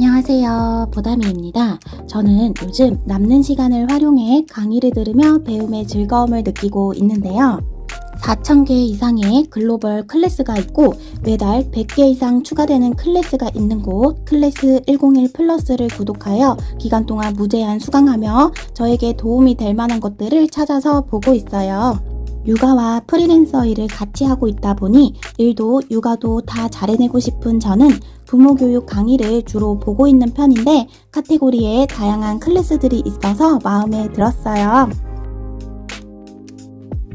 안녕하세요. 보담이입니다. 저는 요즘 남는 시간을 활용해 강의를 들으며 배움의 즐거움을 느끼고 있는데요. 4,000개 이상의 글로벌 클래스가 있고 매달 100개 이상 추가되는 클래스가 있는 곳 클래스 101 플러스를 구독하여 기간 동안 무제한 수강하며 저에게 도움이 될 만한 것들을 찾아서 보고 있어요. 육아와 프리랜서 일을 같이 하고 있다 보니 일도 육아도 다 잘해내고 싶은 저는 부모 교육 강의를 주로 보고 있는 편인데 카테고리에 다양한 클래스들이 있어서 마음에 들었어요.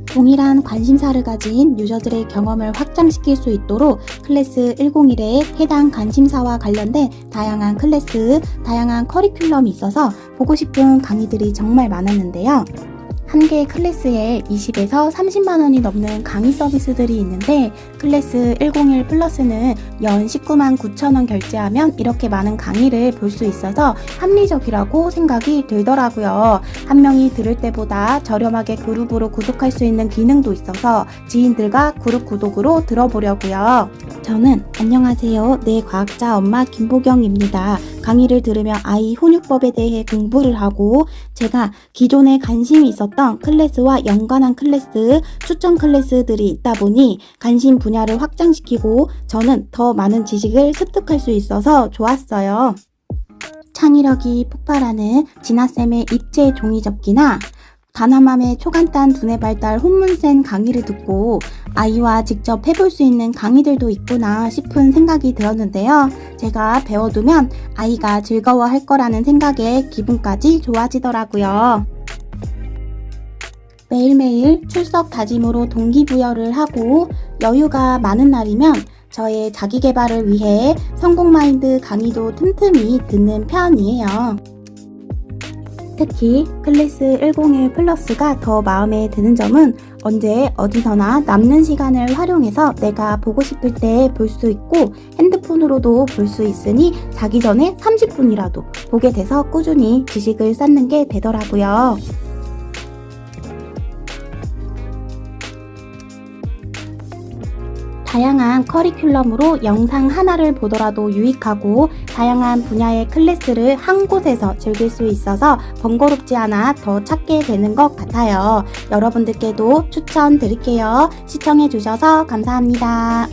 동일한 관심사를 가진 유저들의 경험을 확장시킬 수 있도록 클래스 101에 해당 관심사와 관련된 다양한 클래스, 다양한 커리큘럼이 있어서 보고 싶은 강의들이 정말 많았는데요. 한 개의 클래스에 20에서 30만 원이 넘는 강의 서비스들이 있는데 클래스 101 플러스는 연 19만 9천 원 결제하면 이렇게 많은 강의를 볼 수 있어서 합리적이라고 생각이 들더라고요. 한 명이 들을 때보다 저렴하게 그룹으로 구독할 수 있는 기능도 있어서 지인들과 그룹 구독으로 들어보려고요. 저는 안녕하세요. 내 과학자 엄마 김보경입니다. 강의를 들으며 아이 훈육법에 대해 공부를 하고 제가 기존에 관심이 있었던 클래스와 연관한 클래스, 추천 클래스들이 있다 보니 관심 분야를 확장시키고 저는 더 많은 지식을 습득할 수 있어서 좋았어요. 창의력이 폭발하는 진아쌤의 입체 종이접기나 다나맘의 초간단 두뇌 발달 혼문센 강의를 듣고 아이와 직접 해볼 수 있는 강의들도 있구나 싶은 생각이 들었는데요. 제가 배워두면 아이가 즐거워할 거라는 생각에 기분까지 좋아지더라고요. 매일매일 출석 다짐으로 동기부여를 하고 여유가 많은 날이면 저의 자기 개발을 위해 성공 마인드 강의도 틈틈이 듣는 편이에요. 특히 클래스 101 플러스가 더 마음에 드는 점은 언제 어디서나 남는 시간을 활용해서 내가 보고 싶을 때 볼 수 있고 핸드폰으로도 볼 수 있으니 자기 전에 30분이라도 보게 돼서 꾸준히 지식을 쌓는 게 되더라고요. 다양한 커리큘럼으로 영상 하나를 보더라도 유익하고 다양한 분야의 클래스를 한 곳에서 즐길 수 있어서 번거롭지 않아 더 찾게 되는 것 같아요. 여러분들께도 추천드릴게요. 시청해주셔서 감사합니다.